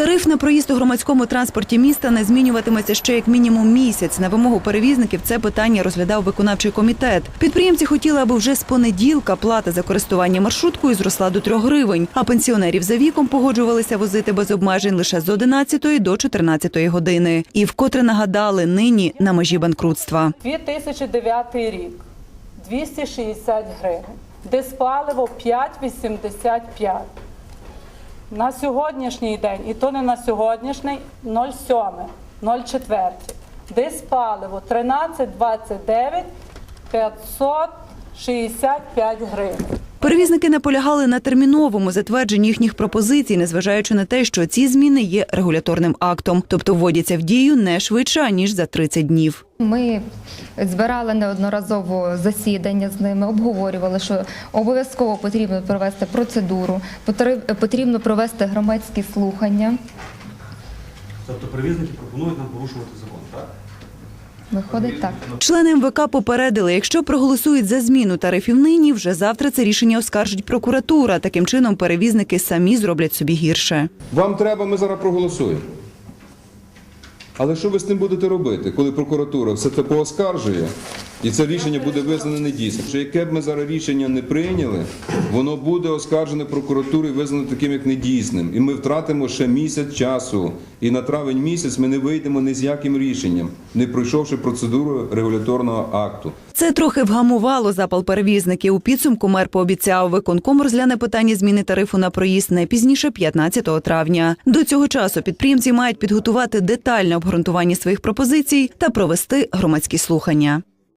Тариф на проїзд у громадському транспорті міста не змінюватиметься ще як мінімум місяць. На вимогу перевізників це питання розглядав виконавчий комітет. Підприємці хотіли, аби вже з понеділка плата за користування маршруткою зросла до 3 гривень, а пенсіонерів за віком погоджувалися возити без обмежень лише з 11 до 14 години. І вкотре нагадали нині на межі банкрутства. 2009 рік 260 гривень. Диспаливо 5,85. На сьогоднішній день, і то не на сьогоднішній, 0,7, 0,4. Диспаливо 13,29, 565 гривень. Перевізники наполягали на терміновому затвердженні їхніх пропозицій, незважаючи на те, що ці зміни є регуляторним актом, тобто вводяться в дію не швидше ніж за 30 днів. Ми збирали неодноразово засідання з ними, обговорювали, що обов'язково потрібно провести процедуру, потрібно провести громадські слухання. Тобто перевізники пропонують нам порушувати закон, так? Виходить так. Члени МВК попередили, якщо проголосують за зміну тарифів нині, вже завтра це рішення оскаржить прокуратура. Таким чином перевізники самі зроблять собі гірше. Вам треба, ми зараз проголосуємо. Але що ви з тим будете робити, коли прокуратура все це пооскаржує, і це рішення буде визнане недійсним? Що яке б ми зараз рішення не прийняли, воно буде оскаржене прокуратурою визнано таким як недійсним. І ми втратимо ще місяць часу. І на травень місяць ми не вийдемо ні з яким рішенням, не пройшовши процедуру регуляторного акту. Це трохи вгамувало запал перевізників. У підсумку мер пообіцяв, виконком розгляне питання зміни тарифу на проїзд не пізніше 15 травня. До цього часу підприємці мають підготувати детальне обґрунтування своїх пропозицій та провести громадські слухання.